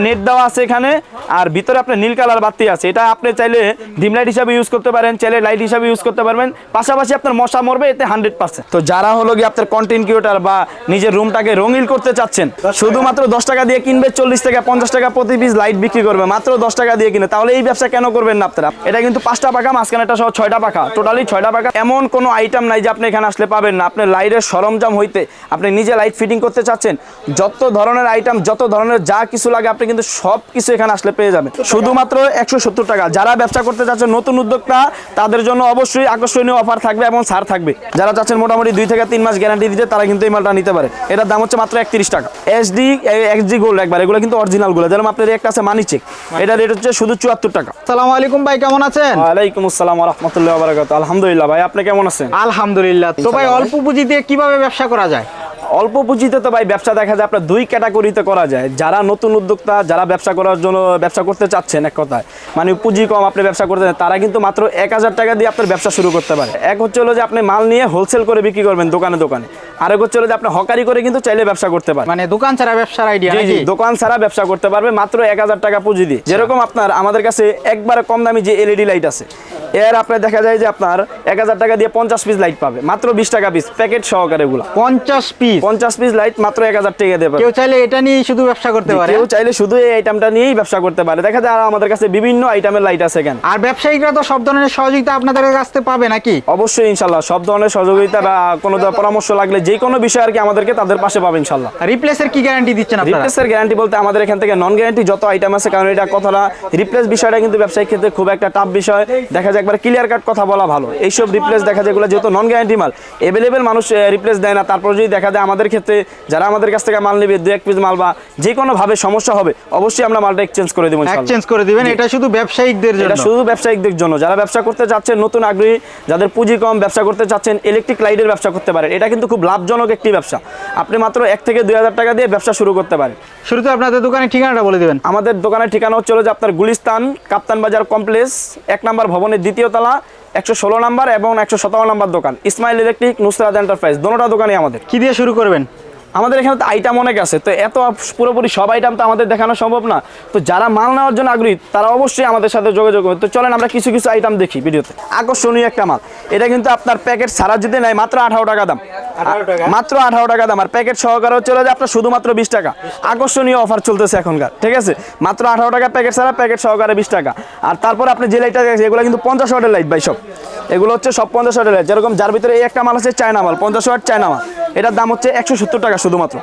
Net দেওয়া আছে এখানে, আর ভিতরে আপনার নীল কালার বাতি আছে। এটা আপনি চাইলে ডিম লাইট হিসাবে ইউজ করতে পারেন, চাইলে লাইট হিসাবে ইউজ করতে পারবেন। পাশাপাশি আপনার মশা মরবে, এতে হান্ড্রেড পার্সেন্ট তো যারা হলো গিয়ে আপনার কন্টেন্ট বা নিজের রুমটাকে রঙিন করতে চাচ্ছেন, শুধুমাত্র দশ টাকা দিয়ে কিনবে, চল্লিশ টাকা পঞ্চাশ টাকা প্রতি পিস লাইট বিক্রি করবে, মাত্র দশ টাকা দিয়ে কিনে। তাহলে এই ব্যবসা কেন করবেন না আপনারা? এটা কিন্তু পাঁচটা পাখা, মাঝখানে একটা সহ ছয়টা পাখা। টোটালি ছয়টা পাখা। এমন কোনো আইটেম নাই যে আপনি এখানে আসলে পাবেন না। আপনার লাইটের সরঞ্জাম হইতে আপনি নিজে লাইট ফিটিং করতে চাচ্ছেন। যত ধরনের আইটেম যত ধরনের যা কিছু লাগে আপনি কিন্তু সব কিছু এখানে আসলে পেয়ে যাবেন। শুধুমাত্র একশো সত্তর টাকা। যারা ব্যবসা করতে চাচ্ছেন নতুন উদ্যোক্তা তাদের জন্য অবশ্যই আকর্ষণীয় অফার থাকবে এবং ছাড় থাকবে। যারা চাচ্ছেন মোটামুটি দুই থেকে তিন মাস গ্যারান্টি দিতে তারা কিন্তু এই মালটা নিতে পারে। এটার দাম হচ্ছে মাত্র একত্রিশ টাকা। এসডি এক্সডি গোল্ড একবার এগুলো কিন্তু অরিজিনালগুলো। যেরকম আপনার একটা আছে মানি চেক এটা রেট হচ্ছে শুধু চুয়াত্তর টাকা। সালাম আলাইকুম ভাই কেমন আছেন? ওয়ালাইকুম আসসালাম রহমতুল্লাহ বারাকাত আলহামদুলিল্লাহ ভাই আপনি কেমন আছেন? আলহামদুলিল্লাহ। তো ভাই অল্প পুঁজি দিয়ে কীভাবে ব্যবসা করা যায়? অল্প পুঁজিতে তো ভাই ব্যবসা দেখা যায় আপনার দুই ক্যাটাগরিতে করা যায়। যারা নতুন উদ্যোক্তা যারা ব্যবসা করার জন্য ব্যবসা করতে চাচ্ছেন এক কথায়। মানে পুঁজি কম আপনি ব্যবসা করতে চান, তারা কিন্তু মাত্র এক হাজার টাকা দিয়ে আপনার ব্যবসা শুরু করতে পারে। এক হচ্ছে হলো যে আপনি মাল নিয়ে হোলসেল করে বিক্রি করবেন দোকানে দোকানে। আরেক হচ্ছে হলো যে আপনি হকারি করে কিন্তু চাইলে ব্যবসা করতে পারেন। মানে দোকান ছাড়া ব্যবসার আইডিয়া জি দোকান ছাড়া ব্যবসা করতে পারবে মাত্র এক হাজার টাকা পুঁজি দিয়ে। যেরকম আপনার আমাদের কাছে একবারে কম দামি যে এলইডি লাইট আছে এর আপনার দেখা যায় যে আপনার এক হাজার টাকা দিয়ে পঞ্চাশ পিস লাইট পাবে। মাত্র বিশ টাকা পিস প্যাকেট সহকারে এগুলো। পঞ্চাশ পিস পঞ্চাশ পিস লাইট মাত্র এক হাজার টাকা দিয়ে পাবে। কেউ চাইলে এটা নিয়ে শুধু ব্যবসা করতে পারে। কেউ চাইলে শুধু এই আইটেমটা নিয়েই ব্যবসা করতে পারে। দেখা যায় আর আমাদের কাছে বিভিন্ন আইটেমের লাইট আছে এখানে। আর ব্যবসায়িকরা তো সব ধরনের সহযোগিতা আপনাদের কাছ থেকে পাবে নাকি? অবশ্যই ইনশাল্লাহ। সব ধরনের সহযোগিতা বা কোনো পরামর্শ লাগলে যে কোনো বিষয় আর কি আমাদেরকে তাদের পাশে পাবে ইনশাল্লাহ। রিপ্লেসের কি গ্যারান্টি দিচ্ছেন আপনারা? রিপ্লেসের গ্যারান্টি বলতে আমাদের এখান থেকে নন গ্যারান্টি যত আইটেম আছে কারণ এটা কথাটা রিপ্লেস বিষয়টা কিন্তু ব্যবসায়িক ক্ষেত্রে খুব একটা টাফ বিষয়। দেখা যায় একবার ক্লিয়ার কাট কথা বলা ভালো। এইসব রিপ্লেস দেখা যায় এগুলো যেহেতু নন গ্যারান্টি মাল। এভেলেবেল মানুষ রিপ্লেস দেয় না। তারপর যদি দেখা যায় আমাদের ক্ষেত্রে যারা আমাদের কাছ থেকে মাল নেবে দু এক পিস মাল বা যে কোনো ভাবে সমস্যা হবে অবশ্যই আমরা মালটা এক্সচেঞ্জ করে দেবো। এক্সচেঞ্জ করে দিবেন। এটা শুধু ব্যবসায়িকদের জন্য। এটা শুধু ব্যবসায়িকদের জন্য। যারা ব্যবসা করতে চাচ্ছেন নতুন আগ্রহী যাদের পুঁজি কম ব্যবসা করতে চাচ্ছেন ইলেকট্রিক লাইটের ব্যবসা করতে পারেন। এটা কিন্তু খুব লাভজনক একটি ব্যবসা। আপনি মাত্র এক থেকে দুই হাজার টাকা দিয়ে ব্যবসা শুরু করতে পারেন। শুরুতে আপনাদের দোকানের ঠিকানাটা বলে দিবেন। আমাদের দোকানের ঠিকানা হচ্ছে যে আপনার গুলিস্তান কাপ্তান বাজার কমপ্লেক্স এক নম্বর ভবনের দ্বিতীয় তলা, একশো ষোলো নাম্বার এবং একশো সতেরো নাম্বার দোকান। ইসমাইল ইলেকট্রিক, নুসরাত এন্টারপ্রাইজ, দোনোটা দোকানে আমাদের। কি দিয়ে শুরু করবেন? আমাদের এখানে তো আইটেম অনেক আছে তো এত পুরোপুরি সব আইটেম তো আমাদের দেখানো সম্ভব না। তো যারা মাল নেওয়ার জন্য আগ্রহী তারা অবশ্যই আমাদের সাথে যোগাযোগ করবে। তো চলেন আমরা কিছু কিছু আইটেম দেখি ভিডিওতে। আকর্ষণীয় একটা মাল। এটা কিন্তু আপনার প্যাকেট সারা যদি নেয় মাত্র আঠারো টাকা দাম। মাত্র আঠারো টাকা দাম। আর প্যাকেট সহকারে চলে যায় আপনার শুধুমাত্র বিশ টাকা। আকর্ষণীয় অফার চলতেছে এখনকার ঠিক আছে? মাত্র আঠারো টাকা প্যাকেট ছাড়া প্যাকেট সহকারে বিশ টাকা। আর তারপর আপনি যে লাইটটা দেখছেন এগুলো কিন্তু পঞ্চাশ ওয়াটের লাইট ভাই সব। এগুলো হচ্ছে সব পঞ্চাশ ওয়াটের লাইট যেরকম যার ভিতরে এই একটা মাল আছে চায়না মাল পঞ্চাশ ওয়াট চায়না মাল। এটার দাম হচ্ছে একশো সত্তর টাকা শুধুমাত্র।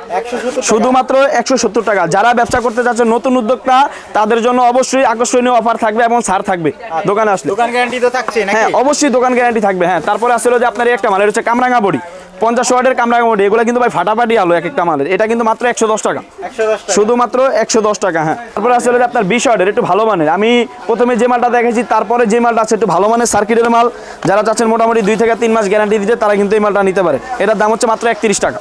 শুধুমাত্র একশো সত্তর টাকা। যারা ব্যবসা করতে যাচ্ছে নতুন উদ্যোক্তা তাদের জন্য অবশ্যই আকর্ষণীয় অফার থাকবে এবং ছাড় থাকবে দোকানে আসলে। দোকান গ্যারান্টি তো থাকছে হ্যাঁ অবশ্যই দোকান গ্যারান্টি থাকবে। হ্যাঁ তারপরে আসলে যে আপনার একটা মালের হচ্ছে কামরাঙা বড়ি। পঞ্চাশ ওয়াটের কামরাঙা বড়ি এগুলো কিন্তু ভাই ফাটাফাটি আলো এক একটা মালের। এটা কিন্তু মাত্র একশো দশ টাকা। শুধুমাত্র একশো দশ টাকা হ্যাঁ। তারপরে আসলে আপনার বিশ অর্ডার একটু ভালো মানের। আমি প্রথমে যে মালটা দেখেছি তারপরে যে মালটা আছে একটু ভালো মানের সার্কিটের মাল যারা চাচ্ছেন মোটামুটি দুই থেকে তিন মাস গ্যারান্টি দিতে তারা কিন্তু এই মালটা নিতে পারে। এটার দাম হচ্ছে মাত্র একত্রিশ টাকা।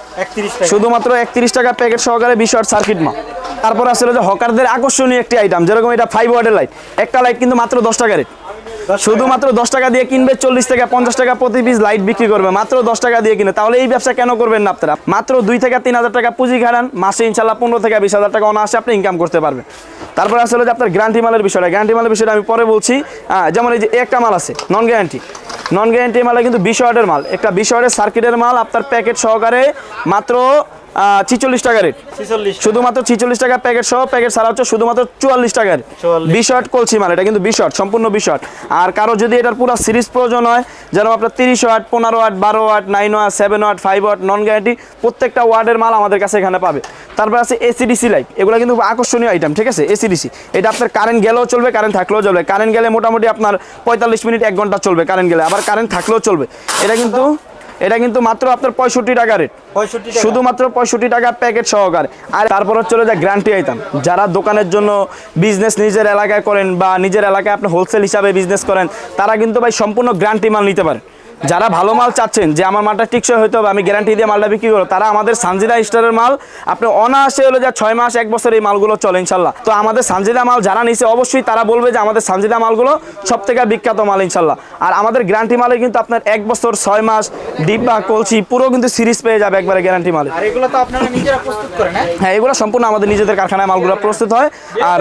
শুধুমাত্র একত্রিশ টাকা প্যাকেট সহকারে বিশ ওয়াট সার্কিট মাল। তারপর আসলে যে হকারদের আকর্ষণীয় একটি আইটেম যেরকম এটা ফাইভ ওয়াটের লাইট একটা লাইট কিন্তু মাত্র দশ টাকা রেট শুধুমাত্র দশ টাকা দিয়ে কিনবে চল্লিশ টাকা পঞ্চাশ টাকা প্রতি পিস লাইট বিক্রি করবে। মাত্র দশ টাকা দিয়ে কিনে। তাহলে এই ব্যবসা কেন করবেন না আপনারা? মাত্র দুই থেকে তিন হাজার টাকা পুঁজি খাড়ান মাসে ইনশাল্লাহ পনেরো থেকে বিশ হাজার টাকা অনায়াসে আপনি ইনকাম করতে পারবেন। তারপর আসলে যে আপনার গ্যারান্টি মালের বিষয়টা গ্যারান্টি মালের বিষয়টা আমি পরে বলছি। হ্যাঁ, যেমন এই যে একটা মাল আছে নন গ্যারান্টি নন গ্যারান্টি মালে কিন্তু বিশ ওয়ার্ডের মাল। একটা বিশ ওয়ার্ডের সার্কিটের মাল আপনার প্যাকেট সহকারে মাত্র ছিচল্লিশ টাকা রেট শুধুমাত্র ছিচল্লিশ টাকা প্যাকেট সহ প্যাকেট ছাড়া হচ্ছে শুধুমাত্র চুয়াল্লিশ টাকার 44 বিশ ওয়াট কলসি মাল এটা কিন্তু বিশ ওয়াট সম্পূর্ণ বিশ ওয়াট আর কারও যদি এটার পুরো সিরিজ প্রয়োজন হয় যেরকম আপনার তিরিশ ওয়াট পনেরো ওয়াট বারো watt nine watt seven watt five watt non guarantee প্রত্যেকটা ওয়ার্ডের মাল আমাদের কাছে এখানে পাবে। তারপর আছে এসিডিসি লাইট এগুলো কিন্তু আকর্ষণীয় আইটেম ঠিক আছে? এসিডিসি এটা আপনার কারেন্ট গেলেও চলবে কারেন্ট থাকলেও চলবে। কারেন্ট গেলে মোটামুটি আপনার পঁয়তাল্লিশ মিনিট এক ঘণ্টা চলবে কারেন্ট গেলে আবার কারেন্ট থাকলেও চলবে। এটা কিন্তু এটা কিন্তু মাত্র আপনার পঁয়ষট্টি টাকা রেট শুধুমাত্র পঁয়ষট্টি টাকা প্যাকেট সহকার। আর তারপর হচ্ছে যায় যে গ্যারান্টি আইতাম যারা দোকানের জন্য বিজনেস নিজের এলাকায় করেন বা নিজের এলাকায় আপনি হোলসেল হিসাবে বিজনেস করেন তারা কিন্তু ভাই সম্পূর্ণ গ্যারান্টি মাল নিতে পারেন। যারা ভালো মাল চাচ্ছেন যে আমার মালটা টিকসই হতে হবে আমি গ্যারান্টি দিয়ে মালটা বিক্রি করব তারা আমাদের সানজিদা স্টারের মাল আপনি অনায়াসে হলো যা ছয় মাস এক বছর এই মালগুলো চলে ইনশাল্লাহ। তো আমাদের সানজিদা মাল যারা নিছে অবশ্যই তারা বলবে যে আমাদের সানজিদা মালগুলো সব থেকে বিখ্যাত মাল ইনশাল্লাহ। আর আমাদের গ্যারান্টি মালে কিন্তু আপনার এক বছর ছয় মাস ডিব্বা কলসি পুরো কিন্তু সিরিজ পেয়ে যাবে একবারে গ্যারান্টি মালে। এগুলো তো আপনারা নিজেরা প্রস্তুত করেন হ্যাঁ? হ্যাঁ এগুলো সম্পূর্ণ আমাদের নিজেদের কারখানায় মালগুলো প্রস্তুত হয়। আর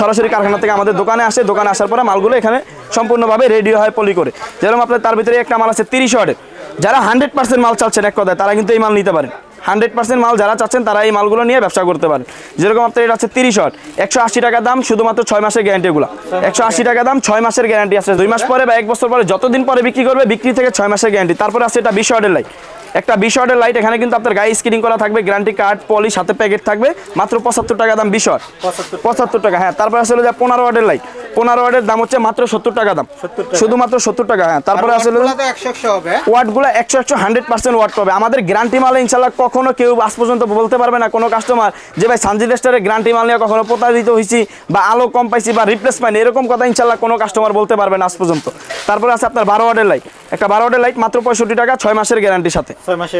সরাসরি কারখানা থেকে আমাদের দোকানে আসে দোকানে আসার পরে মালগুলো এখানে সম্পূর্ণভাবে রেডি হয় পলি করে। যেরকম আপনার তার ভিতরে একটা মাল আছে তিরিশ ওয়ার্ডের যারা হান্ড্রেড পার্সেন্ট মাল চাচ্ছেন এক কথায়, তারা কিন্তু এই মাল নিতে পারেন। হান্ড্রেড পার্সেন্ট মাল যারা চাচ্ছেন, তারা এই মালগুলো নিয়ে ব্যবসা করতে পারেন। যেরকম আপনার এটা আছে তিরিশ ওয়াট একশো আশি টাকা দাম শুধুমাত্র ছয় মাসের গ্যারান্টিগুলো একশো আশি টাকা দাম ছয় মাসের গ্যারান্টি আছে। দুই মাস পরে বা এক বছর পরে, যতদিন পরে বিক্রি করবে, বিক্রি থেকে ছয় মাসের গ্যারান্টি তারপরে আছে এটা বিশ ওয়াটের লাইট একটা বিশ ওয়াটের লাইট এখানে কিন্তু আপনার গায়ে স্ক্রিনিং করা থাকবে গ্যারান্টি কার্ড পলি সাথে প্যাকেট থাকবে। মাত্র পঁচাত্তর টাকা দাম বিশ ওয়াট পঁচাত্তর টাকা। হ্যাঁ তারপরে আসলে যে পনেরো ওয়াটের লাইট পনেরো ওয়াটের দাম হচ্ছে মাত্র সত্তর টাকা দাম। শুধুমাত্র সত্তর টাকা হ্যাঁ তারপরে আসলে ওয়াটগুলো তো একশো একশো হান্ড্রেড পার্সেন্ট ওয়াট পাবে। আমাদের গ্যারান্টি মালে ইনশাল্লাহ কখনো কেউ আজ পর্যন্ত বলতে পারবে না কোনো কাস্টমার যে ভাই সানজিদ স্টারের গ্যারান্টি মাল নিয়ে কখনো প্রতারিত হয়েছি বা আলো কম পাইছি বা রিপ্লেস পাইনি এরকম কথা ইনশাল্লাহ কোনো কাস্টমার বলতে পারবে না আজ পর্যন্ত। তারপরে আছে আপনার বারো ওয়াটের লাইট একটা বারো ওয়াটের লাইট মাত্র পঁয়ষট্টি টাকা ছয় মাসের গ্যারান্টির সাথে।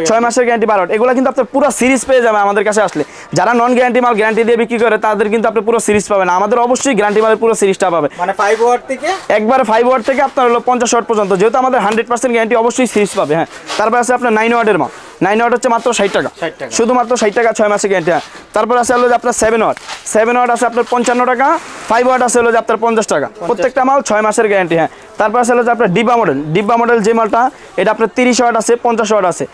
ছয় মাসের গ্যারান্টি বারো এগুলো কিন্তু আপনার পুরো সিরিজ পেয়ে যাবে আমাদের কাছে আসলে। যারা নন গ্যারান্টি মাল গ্যারান্টি দিয়ে বিক্রি করে তাদের কিন্তু আপনি পুরো সিরিজ পাবেন। আমাদের অবশ্যই গ্যারান্টি মালের পুরো সিরিজটা পাবে। মানে ফাইভ ওয়াট থেকে? একবার ফাইভ ওয়াট থেকে আপনার হলো পঞ্চাশ ওয়াট পর্যন্ত। যেহেতু আমাদের হান্ড্রেড পার্সেন্ট গ্যারান্টি অবশ্যই সিরিজ পাবে হ্যাঁ। তারপর আছে আপনার নাইন ওয়ার্ডের মাল। নাইন ওয়াট হচ্ছে মাত্র ষাট টাকা। শুধুমাত্র ষাট টাকা ছয় মাসের গ্যারান্টি হ্যাঁ। তারপর আছে হলো যে আপনার সেভেন ওয়াট সেভেন ওয়াট আছে আপনার পঞ্চান্ন টাকা ফাইভ ওয়াট আছে হলো যে আপনার পঞ্চাশ টাকা। প্রত্যেকটা মাল ছয় মাসের গ্যারান্টি হ্যাঁ। তারপর আছে হলো যে আপনার ডিব্বা মডেল ডিব্বা মডেল যে মালটা এটা আপনার তিরিশ ওয়াট আছে পঞ্চাশ ওয়াট আছে।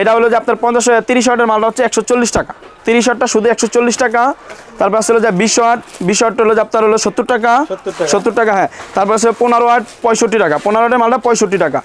এটা হলো যে আপনার পঞ্চাশ তিরিশ ওয়াটের মালটা হচ্ছে একশো চল্লিশ টাকা। তিরিশ ওয়াটটা শুধু একশো চল্লিশ টাকা। তারপর আছে হলো যে বিশ ওয়াট বিশ ওয়াটটা হলো যে আপনার হলো সত্তর টাকা। সত্তর টাকা। হ্যাঁ। তারপর আছে পনেরো ওয়াট পঁয়ষট্টি টাকা। পনেরো ওয়াটের মালটা পঁয়ষট্টি টাকা।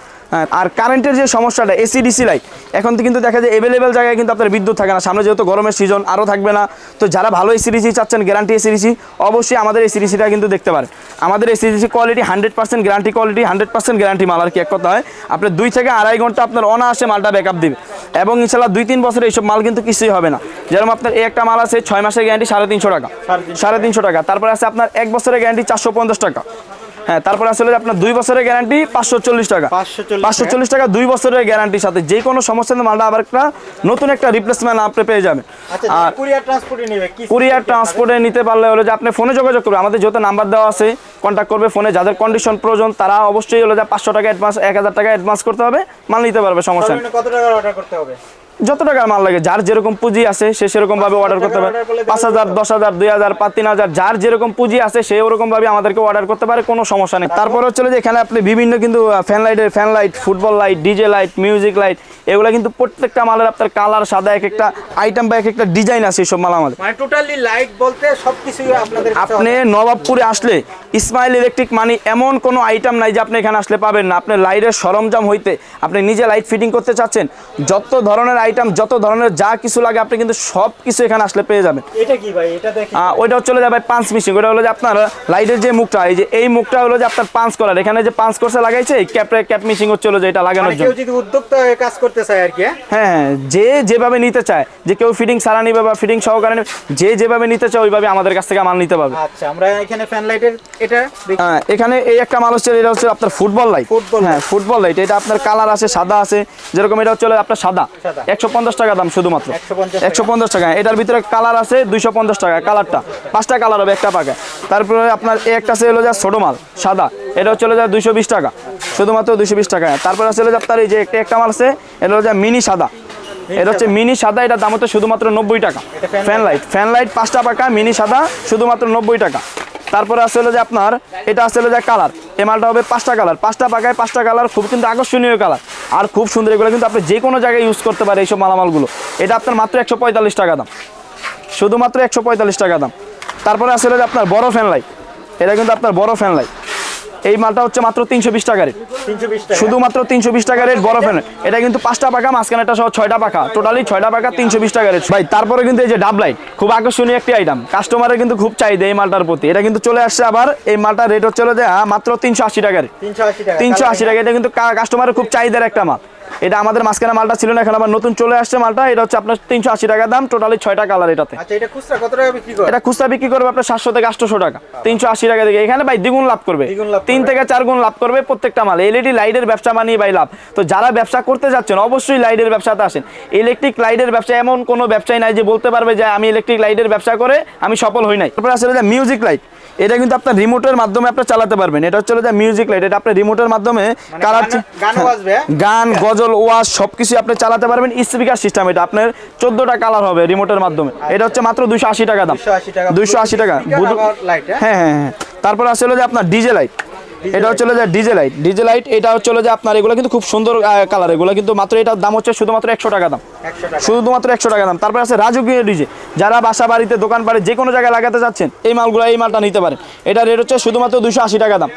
আর কারেন্টের যে সমস্যাটা এসি ডিসি লাইট এখন তো কিন্তু দেখা যায় অ্যাভেলেবেল জায়গায় কিন্তু আপনার বিদ্যুৎ থাকে না। সামনে যেহেতু গরমের সিজন আরও থাকবে না। তো যারা ভালো এসি ডিসি চাচ্ছেন গ্যারান্টি এসি ডিসি অবশ্যই আমাদের এসি ডিসিটা কিন্তু দেখতে পারেন। আমাদের AC DC quality hundred percent guarantee quality hundred percent guarantee মাল। আর কি এক কথা হয় আপনার দুই থেকে আড়াই ঘণ্টা আপনার অনায়াসে মালটা ব্যাকআপ দিবে। এবং ইনশাল্লাহ দুই তিন বছরে এইসব মাল কিন্তু কিছুই হবে না। যেরকম আপনার এই একটা মাল আছে ছয় মাসের গ্যারান্টি সাড়ে তিনশো টাকা। সাড়ে তিনশো টাকা। তারপরে আছে আপনার এক বছরের গ্যারান্টি চারশো পঞ্চাশ টাকা। হ্যাঁ তারপরে আসলে আপনার দুই বছরের গ্যারান্টি পাঁচশো চল্লিশ টাকা। পাঁচশো চল্লিশ টাকা। দুই বছরের গ্যারান্টির সাথে যে কোনো সমস্যাতে মালটা আবার একটা নতুন একটা রিপ্লেসমেন্ট আপনি পেয়ে যাবেন। আচ্ছা আর কুরিয়ার ট্রান্সপোর্টে নেবে কুরিয়ার ট্রান্সপোর্টে নিতে পারলে হলো যে আপনি ফোনে যোগাযোগ করবে আমাদের যেহেতু নাম্বার দেওয়া আছে কন্ট্যাক্ট করবে ফোনে যাদের কন্ডিশন প্রয়োজন তারা অবশ্যই হলো যে পাঁচশো টাকা অ্যাডভান্স এক হাজার টাকা অ্যাডভান্স করতে হবে মাল নিতে পারবে সমস্যা কত টাকার অর্ডার করতে হবে? যত টাকার মাল লাগে যার যেরকম পুঁজি আছে সে সেরকম ভাবে অর্ডার করতে পারে। পাঁচ হাজার দশ হাজার দুই হাজার পাঁচ তিন হাজার যার যেরকম পুঁজি আছে সে ওরকম ভাবে আমাদেরকে অর্ডার করতে পারে কোনো সমস্যা নেই। তারপর হচ্ছে যে এখানে আপনি বিভিন্ন কিন্তু ফ্যান লাইটের fan light football light DJ light music light এগুলো কিন্তু প্রত্যেকটা মালের আপনার কালার সাদা এক একটা আইটেম বা এক একটা ডিজাইন আছে এইসব মাল আমাদের। মানে টোটালি লাইট বলতে সবকিছুই আপনাদের আপনি নবাবপুরে আসলে ইসমাইল ইলেকট্রিক মানে এমন কোনো আইটেম নাই যে আপনি এখানে আসলে পাবেন না। আপনি লাইটের সরঞ্জাম হইতে আপনি নিজে লাইট ফিটিং করতে চাচ্ছেন যত ধরনের আইটেম যত ধরনের যা কিছু লাগে আপনি কিন্তু সব কিছু এখানে আসলে পেয়ে যাবেন। এটা কি ভাই? এটা দেখি। আহ, ওইটা চলে যাবে পাঁচ মিশিং ওটা হলো যে আপনার লাইটের যে মুখটা এই যে এই মুখটা হলো যে আপনার পাঁচ করার। এখানে যে পাঁচ কোর্সে লাগাইছে ক্যাপে ক্যাপ মিশিং চলে যায় এটা লাগানোর মানে জন্য। কেউ যদি উদ্যোক্তা হয়ে কাজ করতে চায় আর কি হ্যাঁ? হ্যাঁ হ্যাঁ যে যেভাবে নিতে চায় যে কেউ ফিটিং সারা নিবে বা ফিটিং সহকারে নেবে যে যেভাবে নিতে চায় ওইভাবে আমাদের কাছ থেকে মাল নিতে পারবে। আচ্ছা আমরা এখানে ফ্যান লাইটের এটা হ্যাঁ, এখানে এই একটা মাল হচ্ছে এটা হচ্ছে আপনার ফুটবল লাইট ফুটবল হ্যাঁ ফুটবল লাইট এটা আপনার কালার আছে সাদা আছে যেরকম এটা হচ্ছে আপনার সাদা। একশো পঞ্চাশ টাকা দাম শুধুমাত্র। 150 একশো পঞ্চাশ টাকা। এটার ভিতরে কালার আছে দুইশো পঞ্চাশ টাকা কালারটা। পাঁচটা কালার হবে একটা পাকে তারপরে আপনার একটা আছে হলো যা ছোটো মাল সাদা। এটা হচ্ছে হলো যা দুইশো বিশ টাকা। শুধুমাত্র দুইশো বিশ টাকা। তারপরে আছে যে আপনার এই যে একটা একটা মাল আছে এটা হলো যা মিনি সাদা। এটা হচ্ছে মিনি সাদা এটার দাম হচ্ছে শুধুমাত্র নব্বই টাকা। ফ্যান লাইট ফ্যান লাইট পাঁচটা পাকা মিনি সাদা শুধুমাত্র নব্বই টাকা। তারপরে আছে হলো যে আপনার এটা আছে হলো যে কালার। এই মালটা হবে পাঁচটা কালার। পাঁচটা পাকায় পাঁচটা কালার খুব কিন্তু আকর্ষণীয় কালার। আর খুব সুন্দর এগুলো কিন্তু আপনি যে কোনো জায়গায় ইউজ করতে পারে এইসব মালামালগুলো। এটা আপনার মাত্র একশো পঁয়তাল্লিশ টাকা দাম। শুধুমাত্র একশো পঁয়তাল্লিশ টাকা দাম। তারপরে আসলে আপনার বড় ফ্যান লাইট এটা কিন্তু আপনার বড় ফ্যান লাইট এই মালটা হচ্ছে মাত্র তিনশো বিশ টাকা রেট। শুধুমাত্র তিনশো বিশ টাকা রেট বড় ফ্যান এটা কিন্তু পাঁচটা পাকা মাঝখানে একটা সহ ছয়টা পাকা টোটালি ছয়টা পাখা তিনশো বিশ টাকা রেট। ভাই তারপরে কিন্তু এই যে ডাব লাইট খুব আকর্ষণীয় একটি আইটেম কাস্টমারের কিন্তু খুব চাহিদা এই মালটার প্রতি। এটা কিন্তু চলে আসছে আবার এই মালটার রেট হচ্ছে হলো যে আহ, মাত্র তিনশো আশি টাকা রেট। তিনশো আশি টাকা। এটা কিন্তু কাস্টমারের খুব চাহিদার একটা মাল। এটা আমাদের মাঝখানে মালটা ছিল না এখন আবার নতুন চলে আসছে মালটা। এটা হচ্ছে আপনার তিনশো আশি টাকা দাম টোটালি ছয়টা কালার এটাতে। আচ্ছা এটা খুচরা বিক্রি করে? এটা খুচরা বিক্রি করবে আপনার সাতশো থেকে আটশোশো টাকা তিনশো আশি টাকা থেকে। এখানে ভাই দ্বিগুণ লাভ করবে। তিন থেকে চার গুণ লাভ করবে প্রত্যেকটা মাল। এলইডি লাইটের ব্যবসা মানিয়ে ভাই লাভ। তো যারা ব্যবসা করতে যাচ্ছেন অবশ্যই লাইটের ব্যবসাতে আসেন। ইলেকট্রিক লাইটের ব্যবসা এমন কোনো ব্যবসায় নাই যে বলতে পারবে যে আমি ইলেকট্রিক লাইটের ব্যবসা করে আমি সফল হই নাই। তারপরে আসলে মিউজিক লাইট এটা কিন্তু আপনার রিমোটের মাধ্যমে আপনি চালাতে পারবেন। এটা হচ্ছে যে মিউজিক লাইট এটা আপনি রিমোটের মাধ্যমে মানে কালার গান- গানও বাজবে হ্যাঁ? গান গজল ওয়াজ সবকিছু আপনি চালাতে পারবেন। স্পিকার সিস্টেম এটা। আপনার চোদ্দটা কালার হবে রিমোটের মাধ্যমে। এটা হচ্ছে মাত্র দুশো আশি টাকা দাম। 280 টাকা। দুইশো আশি টাকা। হ্যাঁ? হ্যাঁ হ্যাঁ হ্যাঁ। তারপর আসলে যে আপনার ডিজে লাইট এটা হচ্ছে যে ডিজে লাইট ডিজে লাইট এটা হচ্ছে যে আপনার এগুলো কিন্তু খুব সুন্দর কালার এগুলো কিন্তু মাত্র এটার দাম হচ্ছে শুধুমাত্র একশো টাকা দাম। শুধুমাত্র একশো টাকা দাম। তারপর আছে রাজকীয় ডিজে। যারা বাসা বাড়িতে দোকান পারে যে কোনো জায়গায় লাগাতে চাচ্ছেন এই মালগুলো এই মালটা নিতে পারেন। এটা রেট হচ্ছে শুধুমাত্র দুশো আশি টাকা দাম।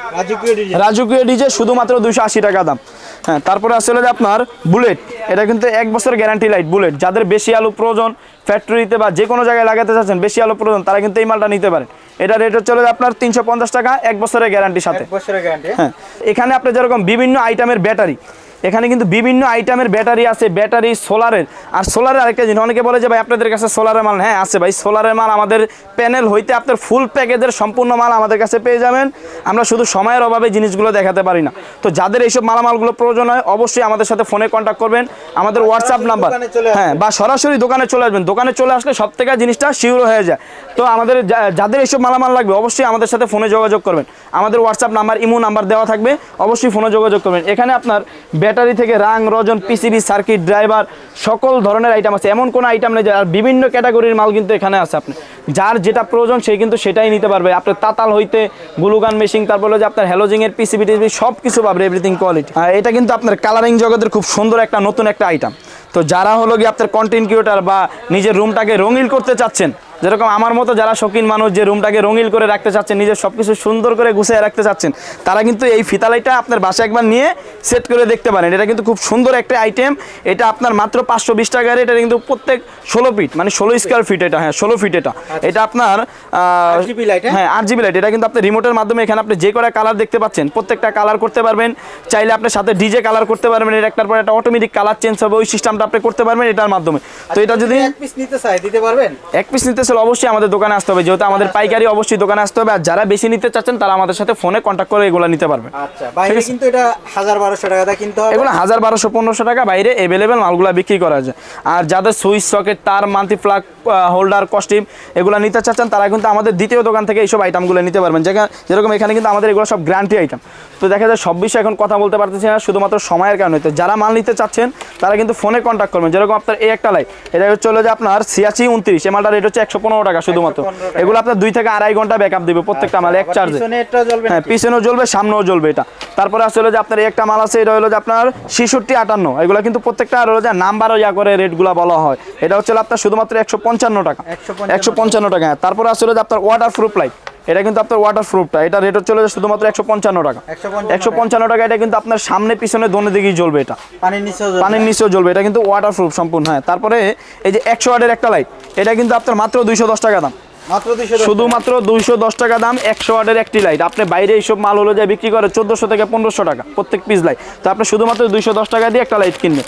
রাজকীয় ডিজে। শুধুমাত্র দুশো আশি টাকা দাম। হ্যাঁ তারপরে আসলে যে আপনার বুলেট। এটা কিন্তু এক বছর গ্যারান্টি লাইট বুলেট। যাদের বেশি আলু প্রয়োজন ফ্যাক্টরিতে বা যে কোনো জায়গায় লাগাতে চাচ্ছেন বেশি আলো প্রয়োজন তারা কিন্তু এই মালটা নিতে পারেন। এটা রেট হচ্ছে আপনার তিনশো পঞ্চাশ টাকা এক বছরের গ্যারান্টির সাথে। বছরের গ্যারান্টি হ্যাঁ। এখানে আপনি যেরকম বিভিন্ন আইটেমের ব্যাটারি এখানে কিন্তু বিভিন্ন আইটেমের ব্যাটারি আছে ব্যাটারি সোলারের আর সোলারের আরেকটা জিনিস অনেকে বলে যে ভাই আপনাদের কাছে সোলারের মাল হ্যাঁ আছে ভাই। সোলারের মাল আমাদের প্যানেল হইতে আপনার ফুল প্যাকেজের সম্পূর্ণ মাল আমাদের কাছে পেয়ে যাবেন। আমরা শুধু সময়ের অভাবে জিনিসগুলো দেখাতে পারি না। তো যাদের এইসব মালামালগুলো প্রয়োজন হয় অবশ্যই আমাদের সাথে ফোনে কন্ট্যাক্ট করবেন। আমাদের হোয়াটসঅ্যাপ নাম্বার হ্যাঁ বা সরাসরি দোকানে চলে আসবেন। দোকানে চলে আসলে সব থেকে জিনিসটা শিওর হয়ে যায়। তো আমাদের যাদের এইসব মালামাল লাগবে অবশ্যই আমাদের সাথে ফোনে যোগাযোগ করবেন। আমাদের হোয়াটসঅ্যাপ নাম্বার ইমো নাম্বার দেওয়া থাকবে। অবশ্যই ফোনে যোগাযোগ করবেন। এখানে আপনার ব্যাটারি থেকে রাং, রজন, পিসিবি, সার্কিট, ড্রাইভার, সকল ধরনের আইটেম আছে। এমন কোনো আইটেম নেই আর বিভিন্ন ক্যাটাগরির মাল কিন্তু এখানে আছে আপনি। যার যেটা প্রয়োজন, সে কিন্তু সেটাই নিতে পারবে। আপনার তাতাল হইতে গ্লুগান মেশিন তারপরে যে আপনার হ্যালোজিংয়ের পিসিবি টিসিবি সব কিছু পাবে এভরিথিং কোয়ালিটি এটা কিন্তু আপনার কালারিং জগতের খুব সুন্দর একটা নতুন একটা আইটেম তো যারা হলো গিয়ে আপনার কন্টেন্ট ক্রিয়েটার বা নিজের রুমটাকে রঙিন করতে চাচ্ছেন যেরকম আমার মতো যারা শৌখিন মানুষ যে রুমটাকে রঙিন করে রাখতে চাচ্ছেন নিজের সব কিছু সুন্দর করে গুছিয়ে রাখতে চাচ্ছেন তারা কিন্তু এই ফিতালাইটা আপনার বাসায় একবার নিয়ে সেট করে দেখতে পারেন। এটা কিন্তু খুব সুন্দর একটা আইটেম এটা আপনার মাত্র পাঁচশো বিশ টাকার এটা কিন্তু প্রত্যেক ষোলো ফিট মানে ষোলো স্কোয়ার ফিট এটা হ্যাঁ ষোলো ফিট এটা। এটা আপনার হ্যাঁ? আট জিবি লাইট এটা কিন্তু আপনি রিমোটের মাধ্যমে এখানে আপনি যে কটা কালার দেখতে পাচ্ছেন প্রত্যেকটা কালার করতে পারবেন। চাইলে আপনার সাথে ডিজে কালার করতে পারবেন। এটা একটার পর একটা অটোমেটিক কালার চেঞ্জ হবে। ওই সিস্টেমটা আপনি করতে পারবেন এটার মাধ্যমে। তো এটা যদি এক পিস নিতে চাই দিতে পারবেন? এক পিস নিতে চাইলে অবশ্যই আমাদের দোকানে আসতে হবে। যেহেতু আমাদের পাইকারি অবশ্যই দোকানে আসতে হবে। আর যারা বেশি নিতে চাচ্ছেন তারা আমাদের সাথে ফোনে কন্ট্যাক্ট করে এগুলো নিতে পারবে। আচ্ছা। বাইরে কিন্তু এটা হাজার বারোশো টাকা কিনতে হবে। এগুলো হাজার বারোশো পনেরোশো টাকা বাইরে অ্যাভেলেবেল মালগুলো বিক্রি করা যায়। আর যাদের সুইচ সকেট তার প্লাগ হোল্ডার কস্টিম এগুলো নিতে চাচ্ছেন তারা কিন্তু আমাদের দ্বিতীয় দোকান থেকে এইসব আইটেমগুলো নিতে পারবেন। যেখানে যেরকম এখানে কিন্তু আমাদের এগুলো সব গ্যারান্টি আইটেম তো দেখা যায় সব বিষয়ে এখন কথা বলতে পারতেছি না শুধুমাত্র সময়ের কারণে। তো যারা মাল নিতে চাচ্ছেন তারা কিন্তু ফোনে কন্ট্যাক্ট করবেন। যেরকম আপনার এই একটা লাইট এটা হচ্ছে হলো যে আপনার ছিয়াশি উনত্রিশ এই মালটার রেট হচ্ছে একশো পনেরো টাকা শুধুমাত্র। এগুলো আপনার দুই থেকে আড়াই ঘণ্টা ব্যাকআপ দিবে প্রত্যেকটা মাল এক চার্জে জ্বলবে হ্যাঁ পিছনেও জ্বলবে সামনেও জ্বলবে এটা। তারপরে আছে হলো যে আপনার এই একটা মাল আছে এটা হলো যে আপনার ছেষট্টি আটান্ন। এগুলো কিন্তু প্রত্যেকটা আর হলো যে নাম্বারও ইয়া করে রেটগুলো বলা হয়। এটা হচ্ছে আপনার শুধুমাত্র একশো পঞ্চান্ন টাকা। একশো পঞ্চান্ন টাকা। হ্যাঁ তারপরে আছে হলো যে আপনার ওয়াটার প্রুফ লাইট এটা কিন্তু আপনার ওয়াটার প্রুফটা এটা রেট যে শুধুমাত্র একশো পঞ্চান্ন টাকা। একশো পঞ্চান্ন টাকা। এটা কিন্তু আপনার সামনে পিছনে দোনে দিকেই জ্বলবে এটা। পানির নিচেও জ্বলবে। পানির নিচেও জ্বলবে। এটা কিন্তু ওয়াটার প্রুফ সম্পূর্ণ হ্যাঁ। তারপরে এই যে একশো ওয়াটের একটা লাইট এটা কিন্তু আপনার মাত্র দুইশো দশ টাকা দাম। শুধুমাত্র দুইশো দশ টাকা দাম একশো ওয়াটের একটি লাইট আপনি বাইরে এইসব মাল হলো যায় বিক্রি করে চোদ্দোশো থেকে পনেরোশো টাকা প্রত্যেক পিস লাইট তো আপনি শুধুমাত্র দুইশো দশ টাকা দিয়ে একটা লাইট কিনবেন।